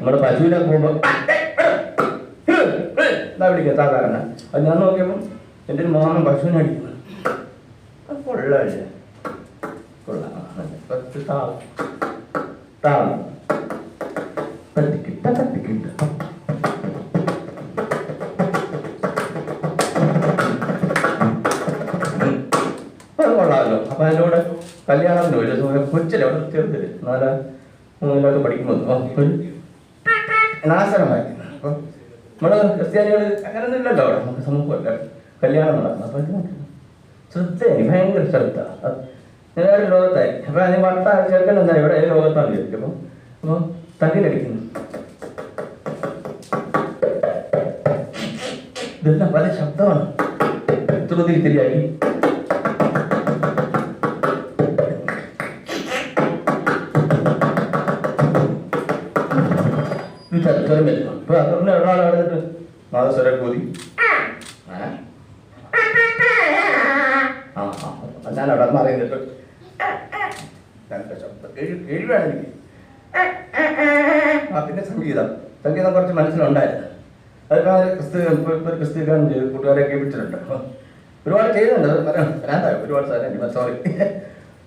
നമ്മൾ പശുവിനെ പോകുമ്പോൾ എന്താ വിളിക്കുക സാധാരണ അത് ഞാൻ നോക്കിയപ്പോൾ എന്റെ ഒരു മാമൻ പശുവിനെ അടിക്കുന്നു കൊള്ളാമല്ലോ അപ്പൊ അതിന്റെ കൂടെ കല്യാണത്തിന് ഒരു കൊച്ചിലെ അവിടെ തീർത്തില്ലേ നാലാ മൂന്നിലൊക്കെ പഠിക്കുമ്പോൾ നാശനമായി അപ്പം നമ്മൾ ക്രിസ്ത്യാനികൾ അങ്ങനെയൊന്നും ഇല്ലല്ലോ അവിടെ. നമുക്ക് സമൂഹമല്ല? കല്യാണം നടക്കുന്നു അപ്പം ഇത്. ശ്രദ്ധയായി. ഭയങ്കര ശ്രദ്ധ. ഞാനൊരു ലോകത്തായി. അപ്പോൾ അതിന് വട്ട ചെറുക്കൻ എന്താ ഇവിടെ ഏത് ലോകത്താണ് ചോദിക്കും അപ്പോൾ അപ്പോൾ തകിലടിക്കുന്നു ഇതെല്ലാം പല ശബ്ദമാണ്. ശ്രുതി തിരിയായി സ്വരം വരുന്നു ഇപ്പൊ ഒരാൾ എടുത്തിട്ട്? നാദസ്വരം കൂതി. ആ. ഞാൻ അവിടെ നിന്ന് അറിയുന്നുണ്ട് ആ പിന്നെ സംഗീതം. സംഗീതം കുറച്ച് മനസ്സിലുണ്ടായിരുന്നു. ക്രിസ്ത്യൻ ക്രിസ്തു ഇപ്പൊ ഇപ്പൊ ഒരു ക്രിസ്തുകാരൻ ചെയ്ത് കൂട്ടുകാരെ കേൾപ്പിച്ചിട്ടുണ്ട് ഒരുപാട് ചെയ്യുന്നുണ്ട്. ഒരുപാട് സാധനം സോറി